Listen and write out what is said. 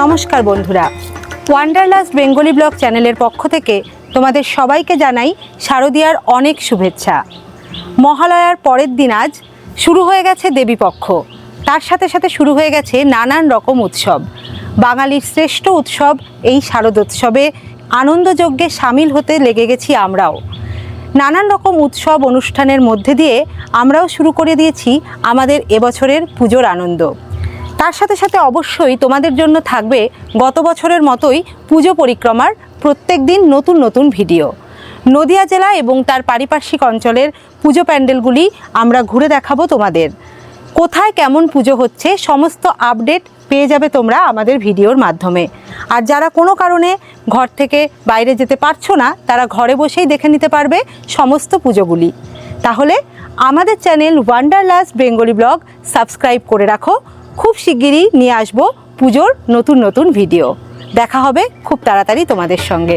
নমস্কার বন্ধুরা। Wanderlust Bengali blog চ্যানেলের পক্ষ থেকে তোমাদের সবাইকে জানাই শারদীয়ার অনেক শুভেচ্ছা। মহালয়ার পরের দিন আজ শুরু হয়ে গেছে দেবীপক্ষ তার সাথে সাথে শুরু হয়ে গেছে নানান রকম উৎসব। বাঙালির শ্রেষ্ঠ উৎসব এই শারদোৎসবে আনন্দযজ্ঞে সামিল হতে লেগে গেছি আমরাও। নানান রকম উৎসব অনুষ্ঠানের মধ্যে দিয়ে আমরাও শুরু করে দিয়েছি আমাদের এবছরের পুজোর আনন্দ। তার সাথে সাথে অবশ্যই তোমাদের জন্য থাকবে গত বছরের মতোই পুজো পরিক্রমার প্রত্যেক দিন নতুন নতুন ভিডিও। নদিয়া জেলা এবং তার পারিপার্শ্বিক অঞ্চলের পুজো প্যান্ডেলগুলি আমরা ঘুরে দেখাবো তোমাদের। কোথায় কেমন পুজো হচ্ছে সমস্ত আপডেট পেয়ে যাবে তোমরা আমাদের ভিডিওর মাধ্যমে। আর যারা কোনো কারণে ঘর থেকে বাইরে যেতে পারছ না, তারা ঘরে বসেই দেখে নিতে পারবে সমস্ত পুজোগুলি। তাহলে আমাদের channel Wanderlust Bengali blog subscribe করে রাখো খুব শিগগিরই নিয়ে আসব পুজোর নতুন নতুন ভিডিও। দেখা হবে খুব তাড়াতাড়ি তোমাদের সঙ্গে।